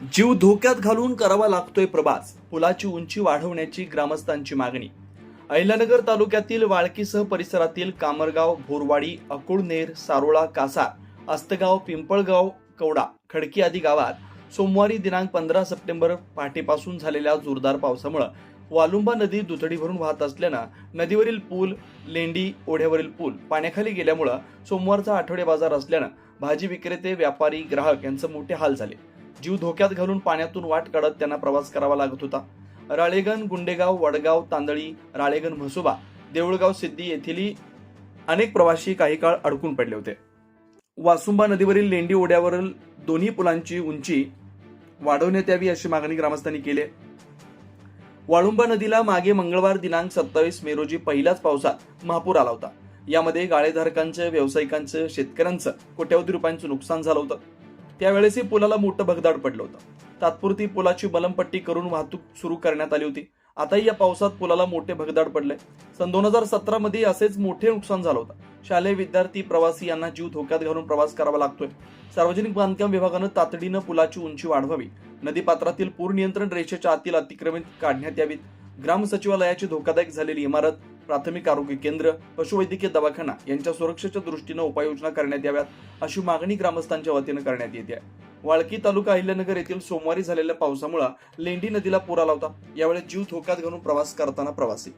जीव धोक्यात घालून करावा लागतोय प्रवास. पुलाची उंची वाढवण्याची ग्रामस्थांची मागणी. अहिल्यानगर तालुक्यातील वाळकीसह परिसरातील कामरगाव भोरवाडी अकुळनेर सारोळा कासार अस्तगाव पिंपळगाव कवडा खडकी आदी गावात सोमवारी दिनांक पंधरा सप्टेंबर पहाटेपासून झालेल्या जोरदार पावसामुळं वालुंबा नदी दुथडी भरून वाहत असल्यानं नदीवरील पूल लेंडी ओढ्यावरील पूल पाण्याखाली गेल्यामुळं सोमवारचा आठवडे बाजार असल्यानं भाजी विक्रेते व्यापारी ग्राहक यांचं मोठे हाल झाले. जीव धोक्यात घालून पाण्यातून वाट काढत त्यांना प्रवास करावा लागत होता. राळेगण गुंडेगाव वडगाव तांदळी राळेगण म्हसोबा देऊळगाव सिद्धी येथील अनेक प्रवासी काही काळ अडकून पडले होते. वासुंबा नदीवरील लेंडी ओढ्यावरील दोन्ही पुलांची उंची वाढवण्यात यावी अशी मागणी ग्रामस्थांनी केली वाळुंबा नदीला मागे मंगळवार दिनांक सत्तावीस मे रोजी पहिल्याच पावसात महापूर आला होता. यामध्ये गाळेधारकांचं व्यावसायिकांचं शेतकऱ्यांचं कोट्यावधी रुपयांचं नुकसान झालं होतं. त्यावेळेसही पुलाला मोठं भगदाड पडलं होतं. तात्पुरती पुलाची बलमपट्टी करून वाहतूक सुरू करण्यात आली होती. आताही या पावसात पुलाला मोठे भगदाड पडले सन दोन हजार सतरा मध्ये असेच मोठे नुकसान झालं होतं. शालेय विद्यार्थी प्रवासी यांना जीव धोक्यात घालून प्रवास करावा लागतोय. सार्वजनिक बांधकाम विभागानं तातडीनं पुलाची उंची वाढवावी. नदीपात्रातील पूर नियंत्रण रेषेच्या आतील अतिक्रमित काढण्यात यावीत. ग्राम सचिवालयाची धोकादायक झालेली इमारत प्राथमिक आरोग्य केंद्र पशुवैद्यकीय दवाखाना यांच्या सुरक्षेच्या दृष्टीनं उपाययोजना करण्यात याव्यात अशी मागणी ग्रामस्थांच्या वतीनं करण्यात येते. आहे वाळकी तालुका अहिल्यानगर येथील सोमवारी झालेल्या पावसामुळे लेंडी नदीला पूर आला होता. यावेळी जीव धोक्यात घालून प्रवास करताना प्रवासी